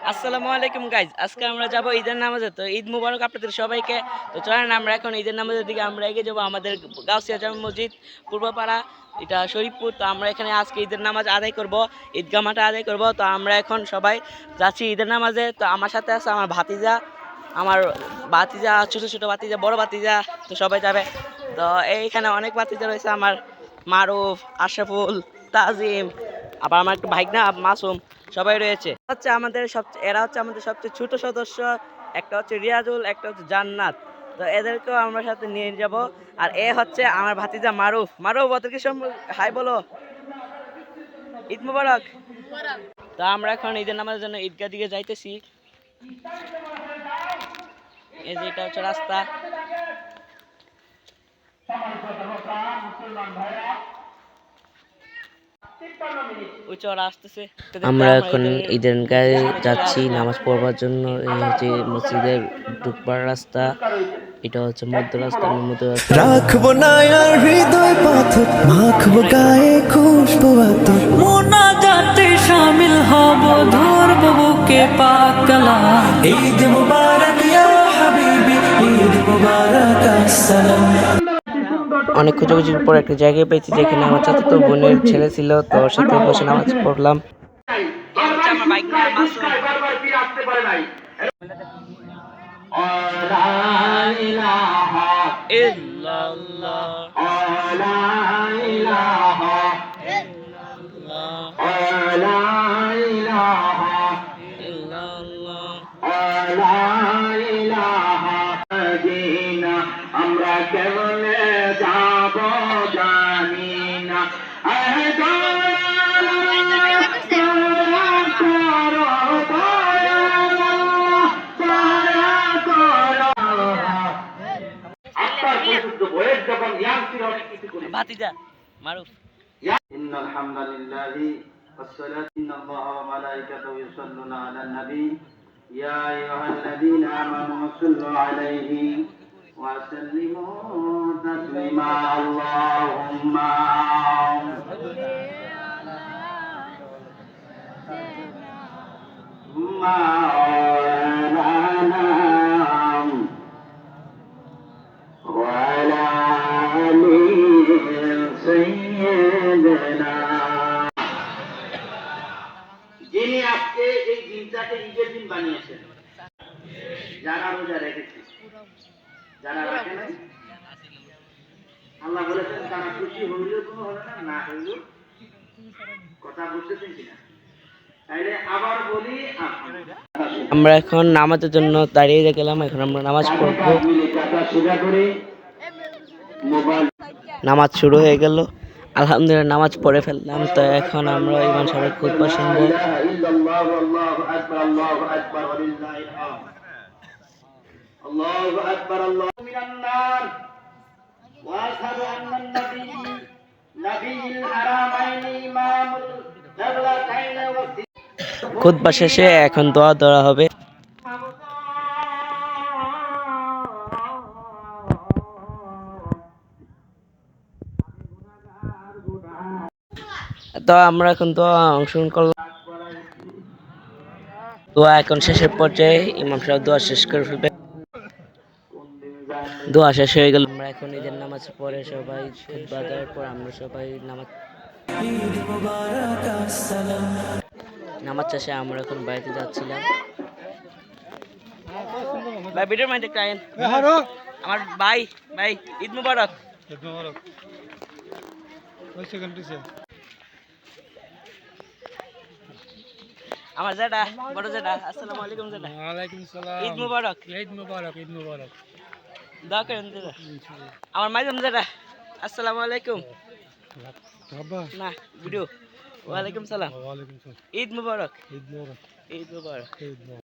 আসসালামু আলাইকুম গাইজ আজকে আমরা যাব ঈদের নামাজে। তো ঈদ মুবারক আপনাদের সবাইকে। তো চলেন, আমরা এখন ঈদের নামাজের দিকে আমরা এগিয়ে যাব আমাদের গাউসিয়া জামা মসজিদ পূর্বপাড়া। এটা শরীফপুর। তো আমরা এখানে আজকে ঈদের নামাজ আদায় করব, ঈদগাহ মাঠে আদায় করব। তো আমরা এখন সবাই যাচ্ছি ঈদের নামাজে। তো আমার সাথে আছে আমার ভাতিজা আমার ভাতিজা, ছোটো ছোটো ভাতিজা, বড় ভাতিজা। তো সবাই যাবে। তো এইখানে অনেক ভাতিজা রয়েছে আমার, মারুফ, আশরাফুল, তাজিম, আবার আমার একটু ভাইগনা, মাসুম। সবাই রয়েছে। হচ্ছে আমাদের সবচেয়ে এরা হচ্ছে আমাদের সবচেয়ে ছোট সদস্য। একটা হচ্ছে রিয়াজুল, একটা হচ্ছে জান্নাত। তো এদেরকেও আমরা সাথে নিয়ে যাব। আর এ হচ্ছে আমার ভাতিজা মারুফ। মারুফ, ওদেরকে হাই বলো। ঈদ মুবারক। তো আমরা এখন ঈদের নামাজের জন্য ঈদগাহ দিকে যাইতেছি। এই যে এটা হচ্ছে রাস্তা। আমরা এখন ঈদের গায়ে যাচ্ছি নামাজ পড়বার জন্য। এই হচ্ছে মসজিদের ঢুকবার রাস্তা। এটা হচ্ছে মধ্য রাস্তা মধ্য রাস্তা। রাখব না আর হৃদয় পাথর মাখবো গায়ে খুশবু আতর মোনাজাতে শামিল হব ধরব বুকে পাকলা ঈদ মুবারক ইয়া হাবিবি ঈদ মুবারক আসসালাম। অনেক খোঁজাখুঁজির পর একটা জায়গায় পেয়েছি যেখানে আমার চাচাতো বোনের ছেলে ছিল, তো সাথে বসে নামাজ পড়লাম। আমরা কেমন ভাতিজা মারুফ إن الحمد لله والصلاة إن الله وملائكته يصلون على النبي يا أيها الذين آمنوا صلوا عليه وسلموا تسليما اللهم যিনি আজকে এই দিনটাকে ঈদের নাই আল্লাহ বলেছেন তারা না না কথা বুঝতেছেন কিনা তাইলে আবার বলি আলহামদুলিল্লাহ। আমরা এখন নামাজের জন্য দাঁড়িয়ে গেলাম এখন আমরা নামাজ পড়বো মিলে টাকা সোজা করে মোবাইল নামাজ শুরু হয়ে গেল আলহামদুলিল্লাহ নামাজ পড়ে ফেললাম তো এখন আমরা ইমান সাহেবের খুতবা শুনবো إله إلا الله والله أكبر الله أكبر ولله الحمد الله أكبر الله من النار وأشهد أن النبي نبي الحرمين إمام الدولتين খুদ্া শেষে এখন দোয়া ধরা হবে। তো আমরা এখন দোয়া অংশগ্রহণ করলাম। দোয়া এখন শেষের পর্যায়ে ইমাম সাহেব দোয়া শেষ করে ফেলবে। দোয়া শেষ হয়ে গেল। আমরা এখন ঈদের নামাজ পরে সবাই খুদ্া দেওয়ার পর আমরা সবাই নামাজ নামাজ শেষে আমরা এখন বাড়িতে যাচ্ছিলাম। ভাই ভিডিওর একটা আইন আমার ভাই ভাই ঈদ মুবারক। আমার জেডা বড় জেডা আসসালামু আলাইকুম জেডা ওয়ালাইকুম সালাম। ঈদ মুবারক। ঈদ মুবারক ঈদ মুবারক। দোয়া করেন জেডা আমার মাইজাম জেডা আসসালামু আলাইকুম। বাবা। না ভিডিও। ওয়ালাইকুম সালাম। ওয়ালাইকুম সালাম। ঈদ মুবারক। ঈদ মুবারক। ঈদ মুবারক। ঈদ মুবারক।